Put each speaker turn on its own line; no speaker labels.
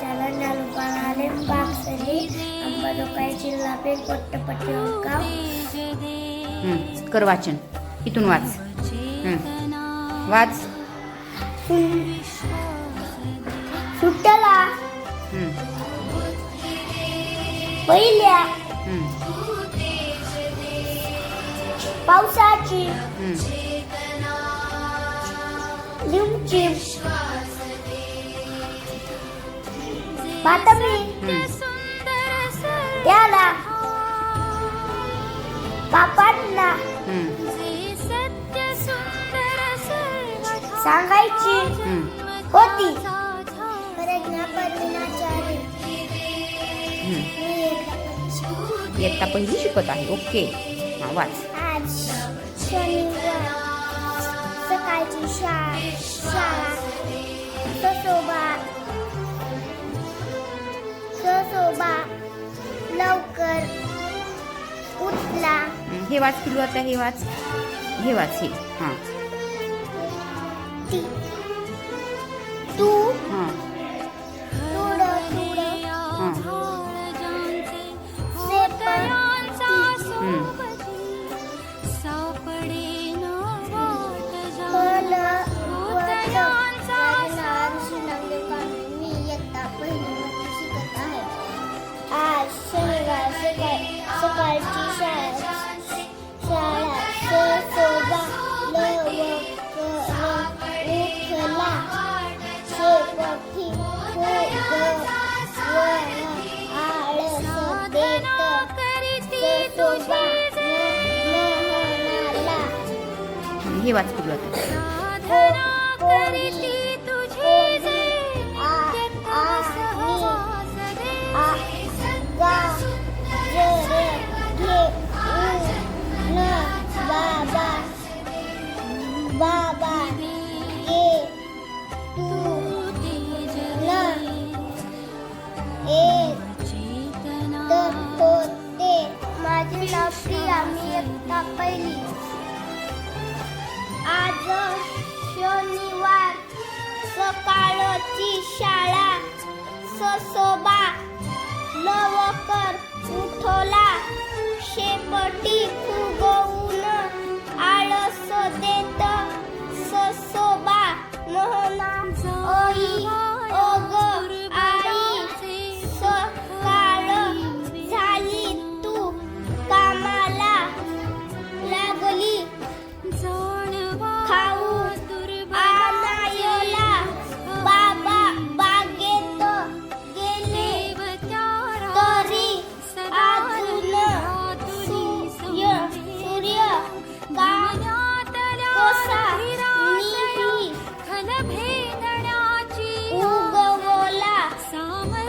jangan lupa lembak sedih Empat dokai cilapin पट्टपट्टी गाव
हं, कर वाचन इथून वाच हं. वाच
सुट्टला
हं,
पहिल्या
हं,
पावसाची
हं. हं.
त्याला बापांना. सांगायची. होती.
इयत्ता पहिली शिकत आहे. ओके. हां वाच.
आज शनिवार. सकाळची शाळा. शाळा. ससोबा.
हं, वाच पिलू आता हे वाच. हे वाच हे. हां.
ती. तू.
हां.
आज शनिवार सकाळ सकाळची शाळा.
हे वाच पिलू
माझे नाव प्रिया मी एकटा पहिली. आज शनिवार सकाळची शाळा ससोबा लवकर उठवला शेपटी फुगवून आळस देत ससोबा म्हणा ओई ओग